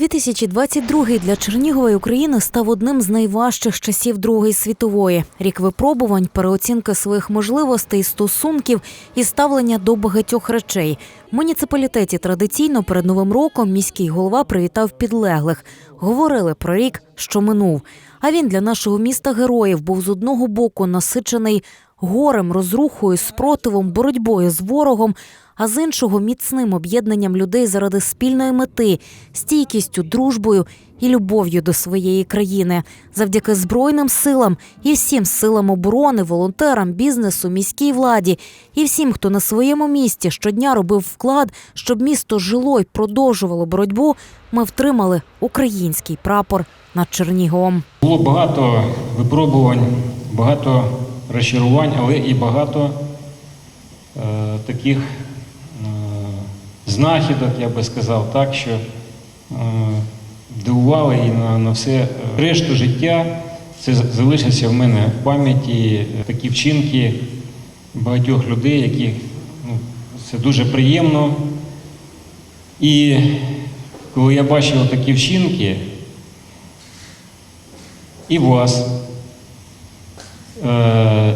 2022 для Чернігової України став одним з найважчих часів Другої світової. Рік випробувань, переоцінки своїх можливостей, стосунків і ставлення до багатьох речей. В муніципалітеті традиційно перед новим роком міський голова привітав підлеглих. Говорили про рік, що минув. А він для нашого міста героїв був з одного боку насичений горем, розрухою, спротивом, боротьбою з ворогом, а з іншого міцним об'єднанням людей заради спільної мети, стійкістю, дружбою і любов'ю до своєї країни, завдяки збройним силам і всім силам оборони, волонтерам, бізнесу, міській владі і всім, хто на своєму місці щодня робив вклад, щоб місто жило й продовжувало боротьбу. Ми втримали український прапор над Черніговом. Було багато випробувань, багато розчарувань, але і багато е, таких е, знахідок, я би сказав, так, що е, дивували і на, на все решту життя. Це залишиться в мене в пам'яті такі вчинки багатьох людей, які ну, це дуже приємно. І коли я бачив такі вчинки, і вас, е,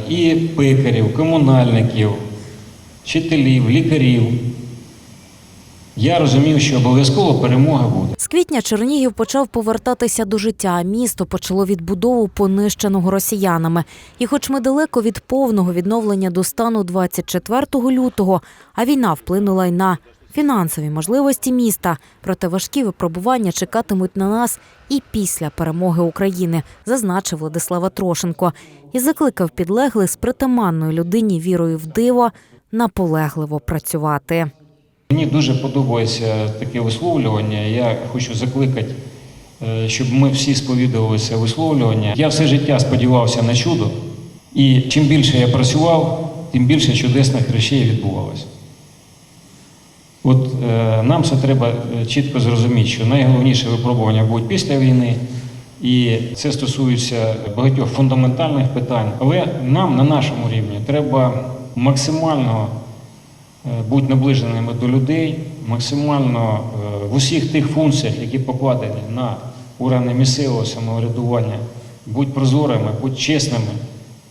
і пекарів, комунальників, вчителів, лікарів. Я розумів, що обов'язково перемога буде. З квітня Чернігів почав повертатися до життя. Місто почало відбудову понищеного росіянами. І, хоч ми далеко від повного відновлення до стану 24 лютого, а війна вплинула й на фінансові можливості міста. Проте важкі випробування чекатимуть на нас і після перемоги України, зазначив Владислава Трошенко і закликав підлеглих з притаманною людині вірою в диво наполегливо працювати. Мені дуже подобається таке висловлювання. Я хочу закликати, е, щоб ми всі сповідували це висловлювання. Я все життя сподівався на чудо, і чим більше я працював, тим більше чудесних речей відбувалося. От е, нам це треба е, чітко зрозуміти, що найголовніше випробування будуть після війни, і це стосується багатьох фундаментальних питань. Але нам на нашому рівні треба максимально е, бути наближеними до людей, максимально е, в усіх тих функціях, які покладені на органи місцевого самоврядування, бути прозорими, бути чесними,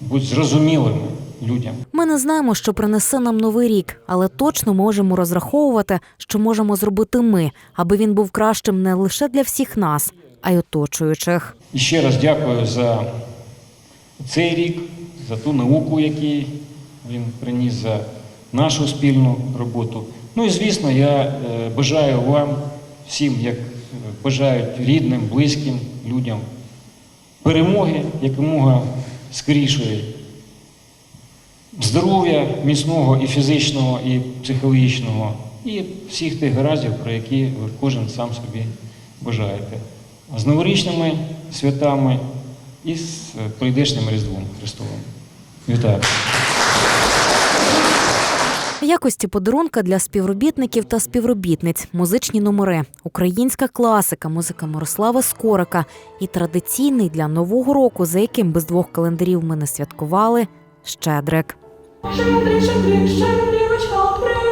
бути зрозумілими людям. Ми не знаємо, що принесе нам новий рік, але точно можемо розраховувати, що можемо зробити ми, аби він був кращим не лише для всіх нас, а й оточуючих. І ще раз дякую за цей рік, за ту науку, яку він приніс, за нашу спільну роботу. Ну і звісно, я е, бажаю вам всім, як бажають рідним, близьким людям, перемоги якомога скорішої, здоров'я міцного і фізичного, і психологічного, і всіх тих гараздів, про які ви кожен сам собі бажаєте. З новорічними святами і з е, прийдешнім Різдвом Христовим. Вітаю! В якості подарунка для співробітників та співробітниць музичні номери, українська класика, музика Мирослава Скорика і традиційний для нового року, за яким без двох календарів ми не святкували, щедрик. Щедрик, щедрик, щедрівочка,